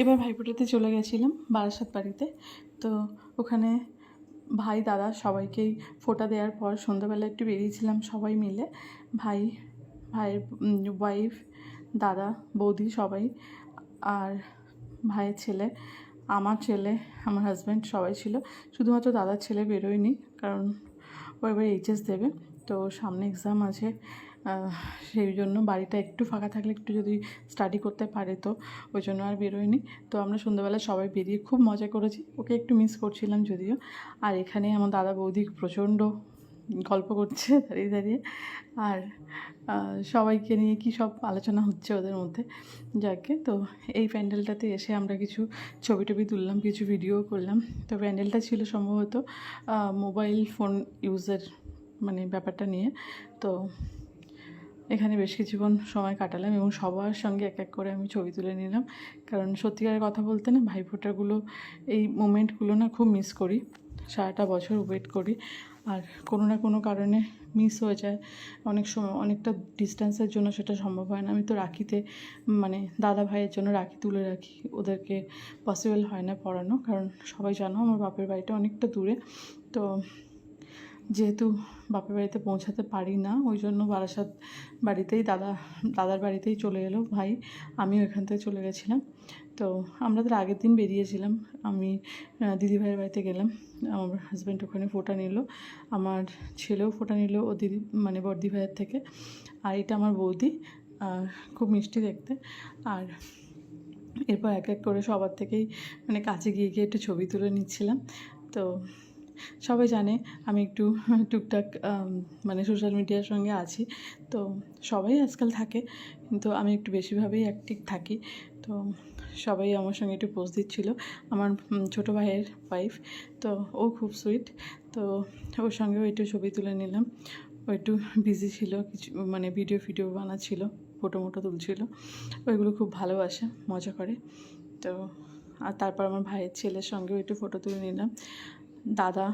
এবার ভাইফোঁটাতে চলে গেছিলাম বারাসাত বাড়িতে। তো ওখানে ভাই, দাদা সবাইকেই ফোঁটা দেওয়ার পর সন্ধ্যাবেলা একটু বেরিয়েছিলাম সবাই মিলে। ভাই, ভাইয়ের ওয়াইফ দাদা, বৌদি সবাই আর ভাইয়ের ছেলে, আমার ছেলে, আমার হাজব্যান্ড সবাই ছিল। শুধুমাত্র দাদার ছেলে বেরোয়নি কারণ ও এবার এইচএস দেবে। তো সামনে এক্সাম আছে। সেই জন্য বাড়িটা একটু ফাঁকা থাকলে একটু যদি স্টাডি করতে পারে তো, ওই জন্য আর বেরোয়নি। তো আমরা সন্ধ্যাবেলা সবাই বেরিয়ে খুব মজা করেছি। ওকে একটু মিস করছিলাম যদিও। আর এখানে আমার দাদা বৌদি প্রচণ্ড গল্প করছে দাঁড়িয়ে দাঁড়িয়ে। আর সবাইকে নিয়ে কি সব আলোচনা হচ্ছে ওদের মধ্যে। যাকে তো এই প্যান্ডেলটাতে এসে আমরা কিছু ছবি টবি তুললাম, কিছু ভিডিও করলাম। তো প্যান্ডেলটা ছিল সম্ভবত মোবাইল ফোন ইউজের মানে ব্যাপারটা নিয়ে। তো এখানে বেশ কিছুক্ষণ সময় কাটালাম এবং সবার সঙ্গে এক এক করে আমি ছবি তুলে নিলাম। কারণ সত্যিকারের কথা বলতে না, ভাইফোঁটাগুলো, এই মোমেন্টগুলো না খুব মিস করি। সারাটা বছর ওয়েট করি। আর কোনো না কোনো কারণে মিস হয়ে যায়। অনেক সময় অনেকটা ডিস্টেন্সের জন্য সেটা সম্ভব হয় না। আমি তো রাখিতে মানে দাদা ভাইয়ের জন্য রাখি, তুলে রাখি। ওদেরকে পসিবল হয় না পড়ানো। কারণ সবাই জানো আমার বাপের বাড়িটা অনেকটা দূরে। তো যেহেতু বাপের বাড়িতে পৌঁছাতে পারি না, ওই জন্য বারাসাত বাড়িতেই দাদা, দাদার বাড়িতেই চলে এলো ভাই। আমিও এখান থেকে চলে গেছিলাম। তো আমরা তার আগের দিন বেরিয়েছিলাম। আমি দিদিভাইয়ের বাড়িতে গেলাম। আমার হাজব্যান্ড ওখানে ফোটা নিল। আমার ছেলেও ফোটা নিল ও দিদি মানে বর্দি ভাইয়ের থেকে। আর এটা আমার বৌদি খুব মিষ্টি দেখতে। আর এরপর এক এক করে সবার থেকেই মানে কাছে গিয়ে গিয়ে একটু ছবি তুলে নিচ্ছিলাম। তো সবাই জানে আমি একটু টুকটাক মানে সোশ্যাল মিডিয়ার সঙ্গে আছি। তো সবাই আজকাল থাকে, কিন্তু আমি একটু বেশিভাবেই অ্যাক্টিভ থাকি। তো সবাই আমার সঙ্গে একটু পোস্ট দিচ্ছিল, আমার ছোটো ভাইয়ের ওয়াইফ তো ও খুব সুইট তো ওর সঙ্গেও একটু ছবি তুলে নিলাম। ও একটু বিজি ছিল, কিছু মানে ভিডিও ফিডিও বানাচ্ছিল ফটো মোটো তুলছিল। ওইগুলো খুব ভালোবাসে, মজা করে। তো, আর তারপর আমার ভাইয়ের ছেলের সঙ্গেও একটু ফটো তুলে নিলাম। দাদা,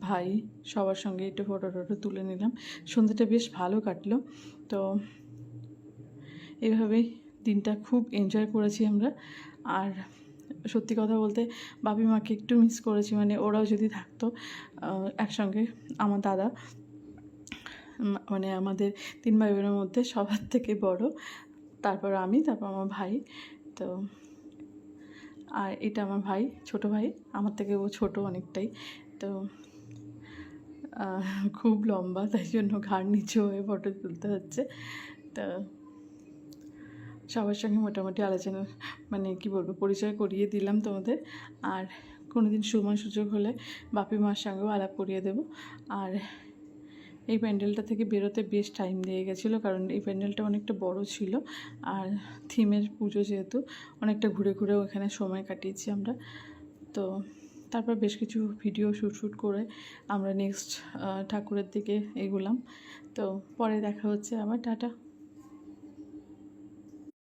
ভাই সবার সঙ্গে একটু ফটো টটো তুলে নিলাম। সন্ধ্যেটা বেশ ভালো কাটলো। তো এভাবেই দিনটা খুব এনজয় করেছি আমরা। আর সত্যি কথা বলতে বাপি মাকে একটু মিস করেছি মানে ওরাও যদি থাকতো একসঙ্গে আমার দাদা মানে আমাদের তিন ভাই বোনের মধ্যে সবার থেকে বড়। তারপর আমি, তারপর আমার ভাই। তো আর এটা আমার ভাই, ছোট ভাই। আমার থেকে ও ছোট অনেকটাই। তো খুব লম্বা, তাই জন্য ঘাড় নিচে হয়ে ফটো তুলতে হচ্ছে। তো, সবার সঙ্গে মোটামুটি আলোচনা মানে কি বলব, পরিচয় করিয়ে দিলাম তোমাদের। আর কোনো দিন সময় সুযোগ হলে বাপি মার সঙ্গেও আলাপ করিয়ে দেবো। আর এই প্যান্ডেলটা থেকে বেরোতে বেশ টাইম দিয়ে গেছিল, কারণ এই প্যান্ডেলটা অনেকটা বড় ছিল আর থিমের পুজো যেহেতু অনেকটা ঘুরে ঘুরে ওখানে সময় কাটিয়েছি আমরা। তো তারপর বেশ কিছু ভিডিও শ্যুট শ্যুট করে আমরা নেক্সট ঠাকুরের দিকে এগুলাম। তো পরে দেখা হচ্ছে আমার টাটা।